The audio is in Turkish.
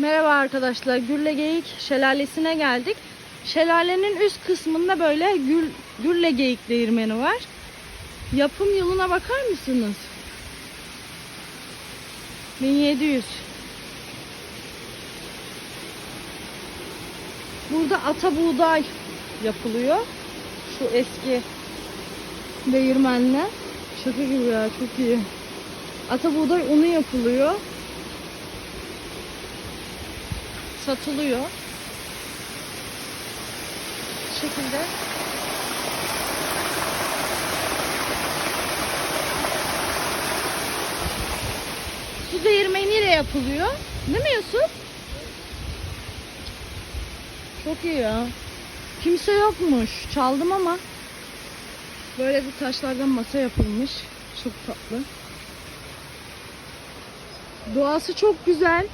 Merhaba arkadaşlar. Gürle Geyik Şelalesi'ne geldik. Şelalenin üst kısmında böyle gül, Gürle Geyik değirmeni var. Yapım yılına bakar mısınız? 1700. Burada ata buğday yapılıyor. Şu eski değirmenle. Şaka gibi ya çok iyi. Ata buğday unu yapılıyor. Satılıyor. Bu şekilde. Su değirmeniyle yapılıyor. Değil mi Yusuf? Çok iyi ya. Kimse yokmuş. Çaldım ama. Böyle bir taşlardan masa yapılmış. Çok tatlı. Doğası çok güzel.